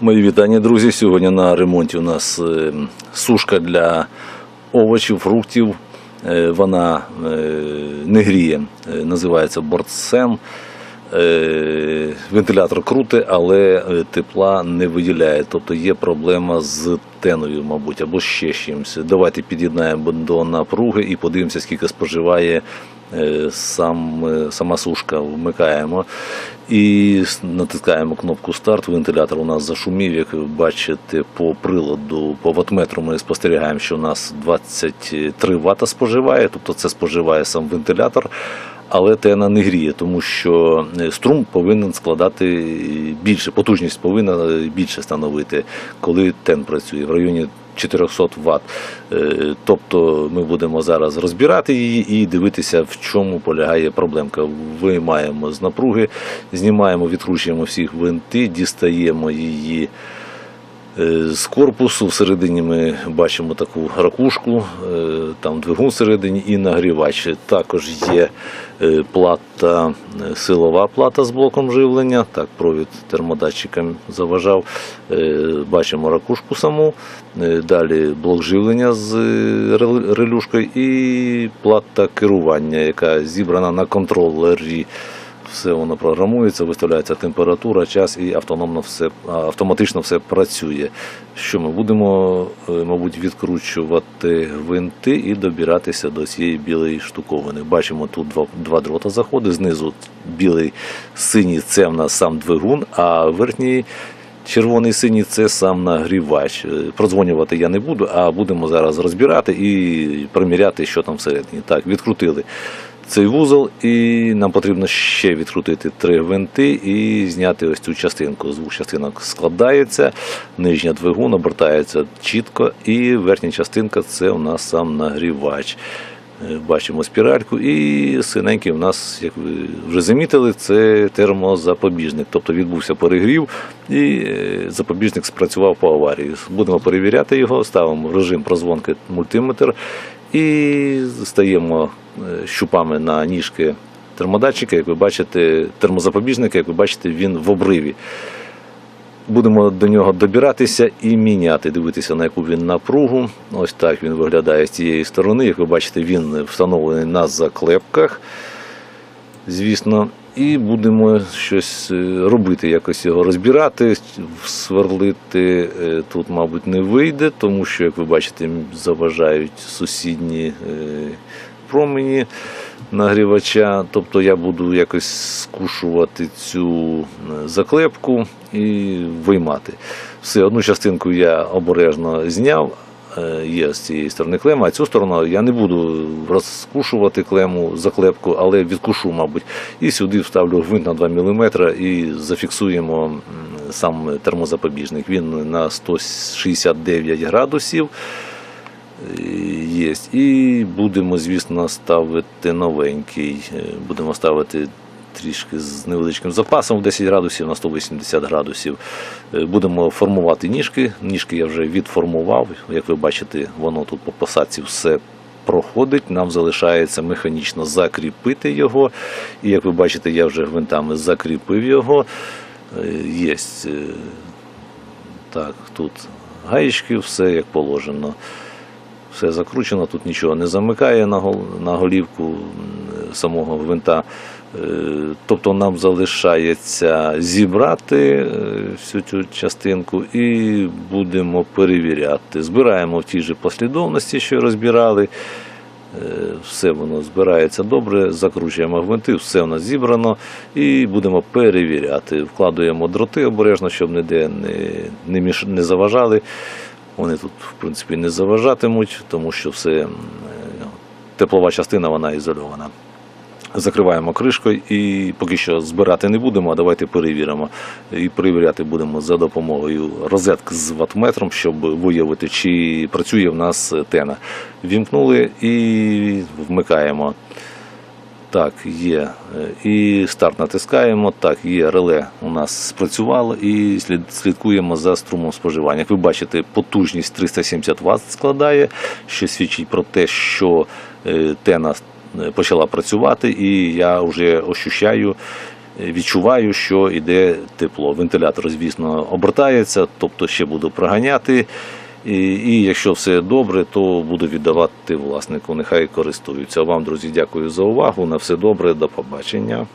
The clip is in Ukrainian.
Мої вітання, друзі. Сьогодні на ремонті у нас е, сушка для овочів, фруктів. Е, Вона е, не гріє, називається бортсен. Е, Вентилятор крути, але тепла не виділяє. Тобто є проблема з теною, мабуть, або ще чимось. Давайте під'єднаємо до напруги і подивимося, скільки споживає сам, е, сама сушка. Вмикаємо і натискаємо кнопку старт. Вентилятор у нас зашумів. Як ви бачите, по приладу, по ватметру ми спостерігаємо, що у нас 23 Вт споживає, тобто це споживає сам вентилятор. Але тена не гріє, тому що е, струм повинен складати більше, потужність повинна е, більше становити, коли тен працює в районі 400 Вт. Е, Тобто ми будемо зараз розбирати її і дивитися, в чому полягає проблемка. Виймаємо з напруги, знімаємо, відкручуємо всі гвинти, дістаємо її. Е, З корпусу всередині ми бачимо таку ракушку, е, там двигун всередині і нагрівач. Також є е, плата, силова плата з блоком живлення. Так, провід термодатчикам заважав. Бачимо ракушку саму. Далі блок живлення з релюшкою і плата керування, яка зібрана на контролері. Все воно програмується, виставляється температура, час і автономно все автоматично все працює. Що ми будемо, е, мабуть, відкручувати гвинти і добиратися до цієї білої штуковини. Бачимо, тут два, два дрота заходить. Знизу білий синій це в нас сам двигун, а верхній. Червоний синій це сам нагрівач. Е, Продзвонювати я не буду, а будемо зараз розбирати і приміряти, що там всередині. Так, відкрутили цей вузол, і нам потрібно ще відкрутити три гвинти і зняти ось цю частинку. З двох частинок складається, нижня двигун обертається чітко, і верхня частинка це у нас сам нагрівач. Е, Бачимо спіральку, і синенький у нас, як ви вже замітили, це термозапобіжник. Тобто відбувся перегрів і е, запобіжник спрацював по аварії. Будемо перевіряти його, ставимо режим прозвонки мультиметр і стаємо щупами на ніжки термодатчика. Як ви бачите, термозапобіжника, як ви бачите, він в обриві. Будемо до нього добиратися і міняти, дивитися, на яку він напругу. Ось так він виглядає з цієї сторони. Як ви бачите, він встановлений на заклепках, звісно. І будемо щось е, робити, якось його розбирати, сверлити е, тут, мабуть, не вийде, тому що, як ви бачите, заважають сусідні е, промені нагрівача. Тобто я буду якось скушувати цю е, заклепку і виймати. Все, одну частинку я обережно зняв. е, Є з цієї сторони клема, а цю сторону я не буду розкушувати клему, заклепку, але відкушу, мабуть. І сюди вставлю гвинт на 2 мм і зафіксуємо сам термозапобіжник. Він на 169 градусів є. І будемо, звісно, ставити новенький. Е, Будемо ставити трішки з невеличким запасом в 10 градусів на 180 градусів. Е, Будемо формувати ніжки. Ніжки я вже відформував. Як ви бачите, воно тут по посадці все. Проходить, нам залишається механічно закріпити його. І як ви бачите, я вже гвинтами закріпив його. Є так, тут гаєчки, все як положено все закручено, тут нічого не замикає на, голівку самого гвинта. Е, Тобто нам залишається зібрати е, всю цю частинку і будемо перевіряти. Збираємо в тій же послідовності, що розбирали. Е, Все воно збирається добре, закручуємо гвинти, все у нас зібрано і будемо перевіряти. Вкладуємо дроти обережно, щоб ніде не, заважали. Вони тут, в принципі, не заважатимуть, тому що все е, теплова частина вона ізольована. Закриваємо кришкою і поки що збирати не будемо, а давайте перевіримо. І перевіряти будемо за допомогою розетки з ватметром, щоб виявити, чи працює в нас тена. Вімкнули і вмикаємо. Так, є. Е, І старт натискаємо. Так, є реле у нас спрацювало і слід, слідкуємо за струмом споживання. Як ви бачите, потужність 370 Вт складає, що свідчить про те, що е, тена е, почала працювати, і я вже ощущаю відчуваю, що йде тепло. Вентилятор, звісно, обертається, тобто ще буду проганяти. І, і якщо все добре, то буду віддавати власнику. Нехай користуються. Вам, друзі, дякую за увагу. На все добре, до побачення.